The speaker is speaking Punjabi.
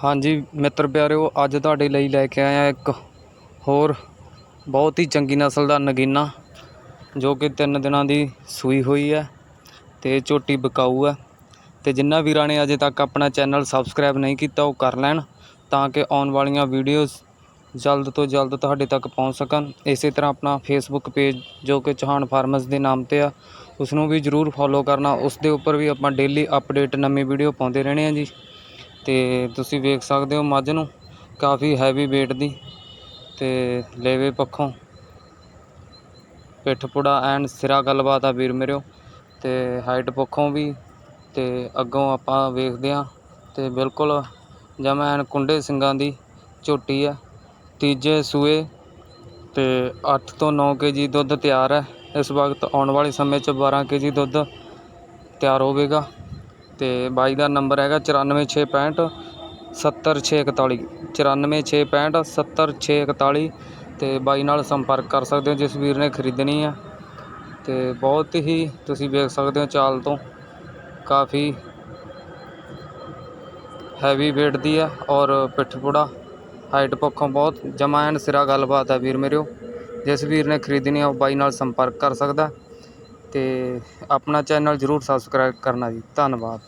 ਹਾਂਜੀ, ਮਿੱਤਰ ਪਿਆਰਿਓ, ਅੱਜ ਤੁਹਾਡੇ ਲਈ ਲੈ ਕੇ ਆਇਆ ਇੱਕ ਹੋਰ ਬਹੁਤ ਹੀ ਚੰਗੀ ਨਸਲ ਦਾ ਨਗੀਨਾ, ਜੋ ਕਿ ਤਿੰਨ ਦਿਨਾਂ ਦੀ ਸੂਈ ਹੋਈ ਹੈ ਤੇ ਝੋਟੀ ਬਕਾਊ ਹੈ। ਤੇ ਜਿਨ੍ਹਾਂ ਵੀਰਾਂ ਨੇ ਅਜੇ ਤੱਕ ਆਪਣਾ ਚੈਨਲ ਸਬਸਕ੍ਰਾਈਬ ਨਹੀਂ ਕੀਤਾ, ਉਹ ਕਰ ਲੈਣ ਤਾਂ ਕਿ ਆਉਣ ਵਾਲੀਆਂ ਵੀਡੀਓਜ਼ ਜਲਦ ਤੋਂ ਜਲਦ ਤੁਹਾਡੇ ਤੱਕ ਪਹੁੰਚ ਸਕਣ। ਇਸੇ ਤਰ੍ਹਾਂ ਆਪਣਾ ਫੇਸਬੁੱਕ ਪੇਜ ਜੋ ਕਿ ਚੌਹਾਨ ਫਾਰਮਰਸ ਦੇ ਨਾਮ ਤੇ ਆ ਉਸ ਨੂੰ ਵੀ ਜਰੂਰ ਫੋਲੋ ਕਰਨਾ। ਉਸ ਦੇ ਉੱਪਰ ਵੀ ਆਪਾਂ ਡੇਲੀ ਅਪਡੇਟ ਨਵੀਂ ਵੀਡੀਓ ਪਾਉਂਦੇ ਰਹਿਣੇ ਆ ਜੀ। ਅਤੇ ਤੁਸੀਂ ਵੇਖ ਸਕਦੇ ਹੋ ਮੱਝ ਨੂੰ, ਕਾਫੀ ਹੈਵੀ ਵੇਟ ਦੀ ਅਤੇ ਲੇਵੇ ਪੱਖੋਂ। ਪਿੱਠ ਪੁੜਾ ਐਨ ਸਿਰਾ ਗੱਲਬਾਤ ਆ ਵੀਰ ਮੇਰਿਓ ਅਤੇ ਹਾਈਟ ਪੱਖੋਂ ਵੀ ਅਤੇ ਅੱਗੋਂ ਆਪਾਂ ਵੇਖਦੇ ਹਾਂ ਅਤੇ ਬਿਲਕੁਲ ਜਮਾ ਐਨ ਕੁੰਡੇ ਸਿੰਘਾਂ ਦੀ ਝੋਟੀ ਹੈ ਤੀਜੇ ਸੂਏ ਤੇ 8 ਤੋਂ 9 ਕੇਜੀ ਦੁੱਧ ਤਿਆਰ ਹੈ। ਇਸ ਵਕਤ ਆਉਣ ਵਾਲੇ ਸਮੇਂ 'ਚ 12 ਕੇਜੀ ਦੁੱਧ ਤਿਆਰ ਹੋਵੇਗਾ। ਅਤੇ ਬਾਈ ਦਾ ਨੰਬਰ ਹੈਗਾ ਚੁਰਾਨਵੇਂ ਛੇ ਪੈਂਹਠ, ਸੱਤਰ ਛੇ ਇਕਤਾਲੀ। ਚੁਰਾਨਵੇਂ ਛੇ ਪੈਂਹਠ, ਸੱਤਰ ਛੇ ਇਕਤਾਲੀ ਅਤੇ ਬਾਈ ਨਾਲ ਸੰਪਰਕ ਕਰ ਸਕਦੇ ਹੋ ਜਿਸ ਵੀਰ ਨੇ ਖਰੀਦਣੀ ਆ। ਅਤੇ ਬਹੁਤ ਹੀ ਤੁਸੀਂ ਵੇਖ ਸਕਦੇ ਹੋ ਚਾਲ ਤੋਂ। ਕਾਫੀ ਹੈਵੀ weight ਦੀ ਆ ਔਰ ਪਿੱਠ ਪੁੜਾ ਹਾਈਟ ਪੱਖੋਂ ਬਹੁਤ, ਜਮਾ ਐਨ ਸਿਰਾ ਗੱਲਬਾਤ ਹੈ ਵੀਰ ਮੇਰਿਓ। ਜਿਸ ਵੀਰ ਨੇ ਖਰੀਦਣੀ ਆ, ਉਹ ਬਾਈ ਨਾਲ ਸੰਪਰਕ ਕਰ ਸਕਦਾ। ਅਤੇ ਆਪਣਾ ਚੈਨਲ ਜਰੂਰ ਸਬਸਕ੍ਰਾਈਬ ਕਰਨਾ ਜੀ। ਧੰਨਵਾਦ।